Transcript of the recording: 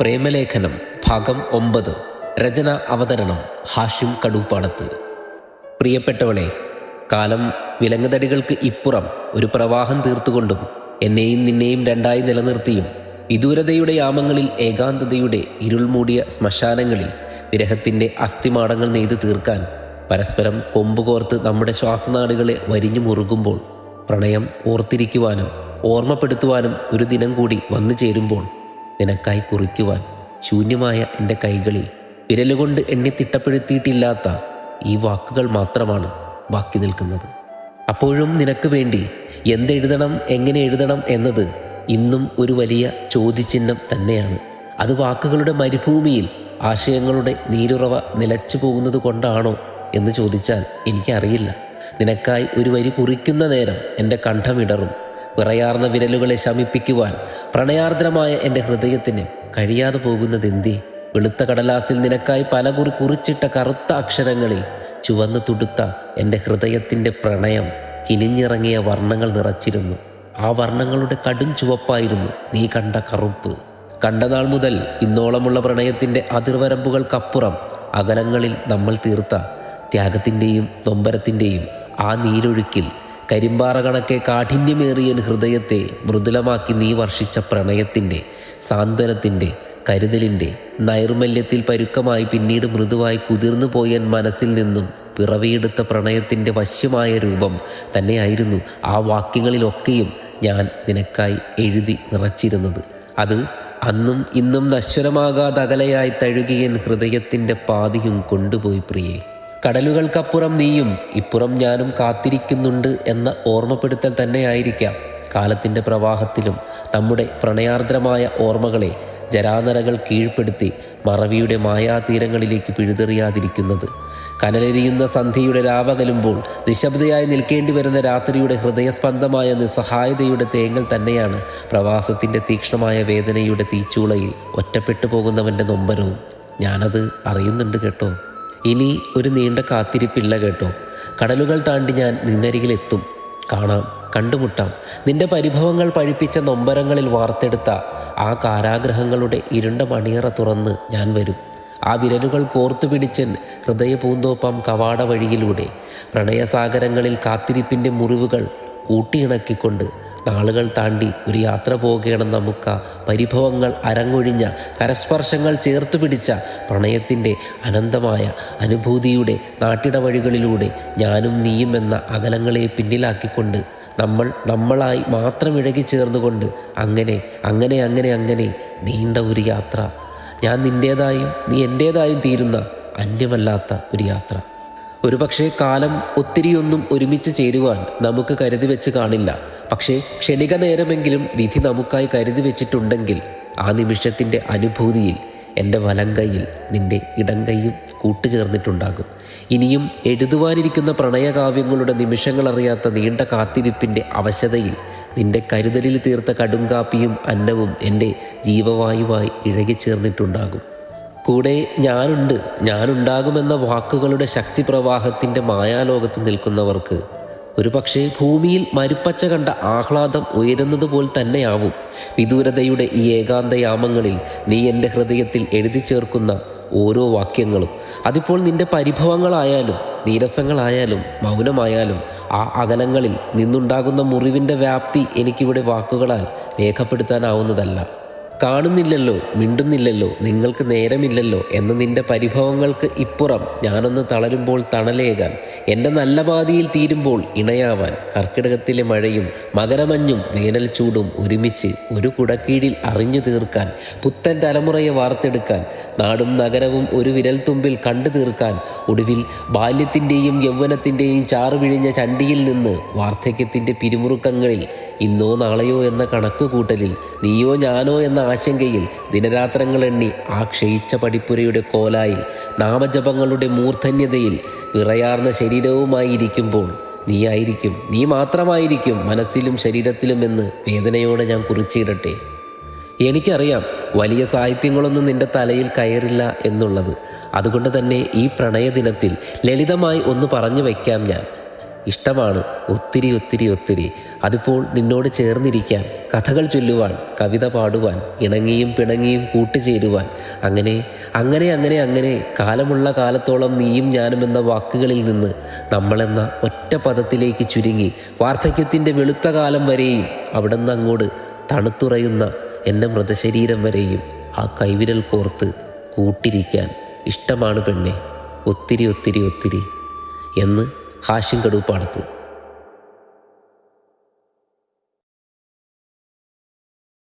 പ്രേമലേഖനം ഭാഗം ഒമ്പത്. രചന അവതരണം ഹാഷിം കടുപ്പാടത്ത്. പ്രിയപ്പെട്ടവളെ കാലം വിലങ്ങുതടികൾക്ക് ഇപ്പുറം ഒരു പ്രവാഹം തീർത്തുകൊണ്ടും എന്നെയും നിന്നെയും രണ്ടായി നിലനിർത്തിയും വിദൂരതയുടെ യാമങ്ങളിൽ ഏകാന്തതയുടെ ഇരുൾമൂടിയ ശ്മശാനങ്ങളിൽ വിരഹത്തിന്റെ അസ്ഥിമാടങ്ങൾ നെയ്ത് തീർക്കാൻ പരസ്പരം കൊമ്പുകോർത്ത് നമ്മുടെ ശ്വാസനാടുകളെ വരിഞ്ഞു മുറുകുമ്പോൾ പ്രണയം ഓർത്തിരിക്കുവാനും ഓർമ്മപ്പെടുത്തുവാനും ഒരു ദിനം കൂടി വന്നു ചേരുമ്പോൾ നിനക്കായി കുറിക്കുവാൻ ശൂന്യമായ എന്റെ കൈകളിൽ വിരലുകൊണ്ട് എണ്ണി തിട്ടപ്പെടുത്തിയിട്ടില്ലാത്ത ഈ വാക്കുകൾ മാത്രമാണ് ബാക്കി നിൽക്കുന്നത്. അപ്പോഴും നിനക്ക് വേണ്ടി എന്തെഴുതണം എങ്ങനെ എഴുതണം എന്നത് ഇന്നും ഒരു വലിയ ചോദ്യചിഹ്നം തന്നെയാണ്. അത് വാക്കുകളുടെ മരുഭൂമിയിൽ ആശയങ്ങളുടെ നീരുറവ നിലച്ചു പോകുന്നത് കൊണ്ടാണോ എന്ന് ചോദിച്ചാൽ എനിക്കറിയില്ല. നിനക്കായി ഒരു വരി കുറിക്കുന്ന നേരം എന്റെ കണ്ഠമിടറും വിറയാർന്ന വിരലുകളെ ശമിപ്പിക്കുവാൻ പ്രണയാർദ്രമായ എന്റെ ഹൃദയത്തിന് കഴിയാതെ പോകുന്നതെന്തേ? വെളുത്ത കടലാസിൽ നിനക്കായി പലകുറി കുറിച്ചിട്ട കറുത്ത അക്ഷരങ്ങളിൽ ചുവന്നു തുടുത്ത എന്റെ ഹൃദയത്തിന്റെ പ്രണയം കിനിഞ്ഞിറങ്ങിയ വർണങ്ങൾ നിറച്ചിരുന്നു. ആ വർണങ്ങളുടെ കടും ചുവപ്പായിരുന്നു നീ കണ്ട കറുപ്പ്. കണ്ട നാൾ മുതൽ ഇന്നോളമുള്ള പ്രണയത്തിന്റെ അതിർവരമ്പുകൾക്കപ്പുറം അകലങ്ങളിൽ നമ്മൾ തീർത്ത ത്യാഗത്തിന്റെയും നൊമ്പരത്തിന്റെയും ആ നീരൊഴുക്കിൽ കരിമ്പാറ കണക്കെ കാഠിന്യമേറിയ ഹൃദയത്തെ മൃദുലമാക്കി നീ വർഷിച്ച പ്രണയത്തിന്റെ സാന്ത്വനത്തിന്റെ കരുതലിന്റെ നൈർമല്യത്തിൽ പരുക്കമായി പിന്നീട് മൃദുവായി കുതിർന്നു പോയൻ മനസ്സിൽ നിന്നും പിറവിയെടുത്ത പ്രണയത്തിന്റെ വശ്യമായ രൂപം തന്നെയായിരുന്നു ആ വാക്യങ്ങളിലൊക്കെയും ഞാൻ നിനക്കായി എഴുതി നിറച്ചിരുന്നത്. അത് അന്നും ഇന്നും നശ്വരമാകാതെ അകലയായി തഴുകിയൻ ഹൃദയത്തിന്റെ പാതിയും കൊണ്ടുപോയി പ്രിയേ. കടലുകൾക്കപ്പുറം നീയും ഇപ്പുറം ഞാനും കാത്തിരിക്കുന്നുണ്ട് എന്ന ഓർമ്മപ്പെടുത്തൽ തന്നെയായിരിക്കാം കാലത്തിന്റെ പ്രവാഹത്തിലും നമ്മുടെ പ്രണയാർദ്രമായ ഓർമ്മകളെ ജരാനരകൾ കീഴ്പ്പെടുത്തി മറവിയുടെ മായാതീരങ്ങളിലേക്ക് പിഴുതെറിയാതിരിക്കുന്നത്. കനലെരിയുന്ന സന്ധ്യയുടെ രാവകലുമ്പോൾ നിശബ്ദയായി നിൽക്കേണ്ടി വരുന്ന രാത്രിയുടെ ഹൃദയസ്പന്ദമായ നിസ്സഹായതയുടെ തേങ്ങൽ തന്നെയാണ് പ്രവാസത്തിന്റെ തീക്ഷ്ണമായ വേദനയുടെ തീച്ചൂളയിൽ ഒറ്റപ്പെട്ടു പോകുന്നവന്റെ നൊമ്പരവും. ഞാനത് അറിയുന്നുണ്ട് കേട്ടോ. ഇനി ഒരു നീണ്ട കാത്തിരിപ്പില്ല കേട്ടോ. കടലുകൾ താണ്ടി ഞാൻ നിന്നരികിലെത്തും. കാണാം കണ്ടുമുട്ടാം. നിന്റെ പരിഭവങ്ങൾ പഴിപ്പിച്ച നൊമ്പരങ്ങളിൽ വാർത്തെടുത്ത ആ കാരാഗ്രഹങ്ങളുടെ ഇരുണ്ട മണിയറ തുറന്ന് ഞാൻ വരും. ആ വിരലുകൾ കോർത്തു പിടിച്ചൻ ഹൃദയപൂന്തോപ്പം കവാട വഴിയിലൂടെ. പ്രണയസാഗരങ്ങളിൽ കാത്തിരിപ്പിന്റെ മുറിവുകൾ കൂട്ടിയിണക്കിക്കൊണ്ട് നാളുകൾ താണ്ടി ഒരു യാത്ര പോവുകയാണ് നമുക്ക് പരിഭവങ്ങൾ അരങ്ങൊഴിഞ്ഞ കരസ്പർശങ്ങൾ ചേർത്തു പിടിച്ച പ്രണയത്തിന്റെ അനന്തമായ അനുഭൂതിയുടെ നാട്ടിട വഴികളിലൂടെ ഞാനും നീയും എന്ന അകലങ്ങളെ പിന്നിലാക്കിക്കൊണ്ട് നമ്മൾ നമ്മളായി മാത്രം ഇഴകി ചേർന്നുകൊണ്ട് അങ്ങനെ അങ്ങനെ അങ്ങനെ അങ്ങനെ നീണ്ട ഒരു യാത്ര. ഞാൻ നിന്റേതായും നീ എന്റേതായും തീരുന്ന അന്യമല്ലാത്ത ഒരു യാത്ര. ഒരുപക്ഷെ കാലം ഒത്തിരിയൊന്നും ഒരുമിച്ച് ചേരുവാൻ നമുക്ക് കരുതി വെച്ച് കാണില്ല. പക്ഷേ ക്ഷണിക നേരമെങ്കിലും വിധി നമുക്കായി കരുതി വെച്ചിട്ടുണ്ടെങ്കിൽ ആ നിമിഷത്തിന്റെ അനുഭൂതിയിൽ എന്റെ വലം കൈയിൽ നിന്റെ ഇടം കൈയും കൂട്ടുചേർന്നിട്ടുണ്ടാകും. ഇനിയും എഴുതുവാനിരിക്കുന്ന പ്രണയകാവ്യങ്ങളുടെ നിമിഷങ്ങളറിയാത്ത നീണ്ട കാത്തിരിപ്പിന്റെ അവശതയിൽ നിന്റെ കരുതലിൽ തീർത്ത കടുങ്കാപ്പിയും അന്നവും എന്റെ ജീവവായുവായി ഇഴകിച്ചേർന്നിട്ടുണ്ടാകും. കൂടെ ഞാനുണ്ട് ഞാനുണ്ടാകുമെന്ന വാക്കുകളുടെ ശക്തിപ്രവാഹത്തിന്റെ മായാലോകത്ത് നിൽക്കുന്നവർക്ക് ഒരു പക്ഷേ ഭൂമിയിൽ മരുപ്പച്ച കണ്ട ആഹ്ലാദം ഉയരുന്നതുപോലെ തന്നെയാവും. വിദൂരതയുടെ ഈ ഏകാന്തയാമങ്ങളിൽ നീ എന്റെ ഹൃദയത്തിൽ എഴുതി ചേർക്കുന്ന ഓരോ വാക്യങ്ങളും. അതിപ്പോൾ നിന്റെ പരിഭവങ്ങളായാലും നീരസങ്ങളായാലും മൗനമായാലും ആ അകലങ്ങളിൽ നിന്നുണ്ടാകുന്ന മുറിവിന്റെ വ്യാപ്തി എനിക്കിവിടെ വാക്കുകളാൽ രേഖപ്പെടുത്താനാവുന്നതല്ല. കാണുന്നില്ലല്ലോ മിണ്ടുന്നില്ലല്ലോ നിങ്ങൾക്ക് നേരമില്ലല്ലോ എന്ന നിന്റെ പരിഭവങ്ങൾക്ക് ഇപ്പുറം ഞാനൊന്ന് തളരുമ്പോൾ തണലേകാൻ എന്റെ നല്ല പാതിയിൽ തീരുമ്പോൾ ഇണയാവാൻ കർക്കിടകത്തിലെ മഴയും മകരമഞ്ഞും വേനൽ ചൂടും ഒരുമിച്ച് ഒരു കുടക്കീഴിൽ അറിഞ്ഞു തീർക്കാൻ പുത്തൻ തലമുറയെ വാർത്തെടുക്കാൻ നാടും നഗരവും ഒരു വിരൽത്തുമ്പിൽ കണ്ടു തീർക്കാൻ ഒടുവിൽ ബാല്യത്തിന്റെയും യൗവനത്തിന്റെയും ചാറുവിഴിഞ്ഞ ചണ്ടിയിൽ നിന്ന് വാർദ്ധക്യത്തിന്റെ പിരിമുറുക്കങ്ങളിൽ ഇന്നോ നാളെയോ എന്ന കണക്കുകൂട്ടലിൽ നീയോ ഞാനോ എന്ന ആശങ്കയിൽ ദിനരാത്രങ്ങൾ എണ്ണി ആ ക്ഷയിച്ച പടിപ്പുരയുടെ കോലായിൽ നാമജപങ്ങളുടെ മൂർധന്യതയിൽ വിറയാർന്ന ശരീരവുമായി ഇരിക്കുമ്പോൾ നീ ആയിരിക്കും നീ മാത്രമായിരിക്കും മനസ്സിലും ശരീരത്തിലും എന്ന് വേദനയോടെ ഞാൻ കുറിച്ചിടട്ടെ. എനിക്കറിയാം വലിയ സാഹിത്യങ്ങളൊന്നും നിന്റെ തലയിൽ കയറില്ല എന്നുള്ളത്. അതുകൊണ്ട് തന്നെ ഈ പ്രണയദിനത്തിൽ ലളിതമായി ഒന്ന് പറഞ്ഞു വയ്ക്കാം ഞാൻ. ഇഷ്ടമാണ്. ഒത്തിരി ഒത്തിരി ഒത്തിരി. അതിപ്പോൾ നിന്നോട് ചേർന്നിരിക്കാൻ കഥകൾ ചൊല്ലുവാൻ കവിത പാടുവാൻ ഇണങ്ങിയും പിണങ്ങിയും കൂട്ടുചേരുവാൻ. അങ്ങനെ അങ്ങനെ അങ്ങനെ അങ്ങനെ കാലമുള്ള കാലത്തോളം നീയും ഞാനും എന്ന വാക്കുകളിൽ നിന്ന് നമ്മളെന്ന ഒറ്റ പദത്തിലേക്ക് ചുരുങ്ങി വാർദ്ധക്യത്തിന്റെ വെളുത്ത കാലം വരെയും അവിടെ നിന്ന് അങ്ങോട്ട് തണുത്തുറയുന്ന എന്റെ മൃതശരീരം വരെയും ആ കൈവിരൽ കോർത്ത് കൂട്ടിരിക്കാൻ ഇഷ്ടമാണ് പെണ്ണെ. ഒത്തിരി ഒത്തിരി ഒത്തിരി. എന്ന് ഹാഷ്യം കടുപ്പാടത്ത്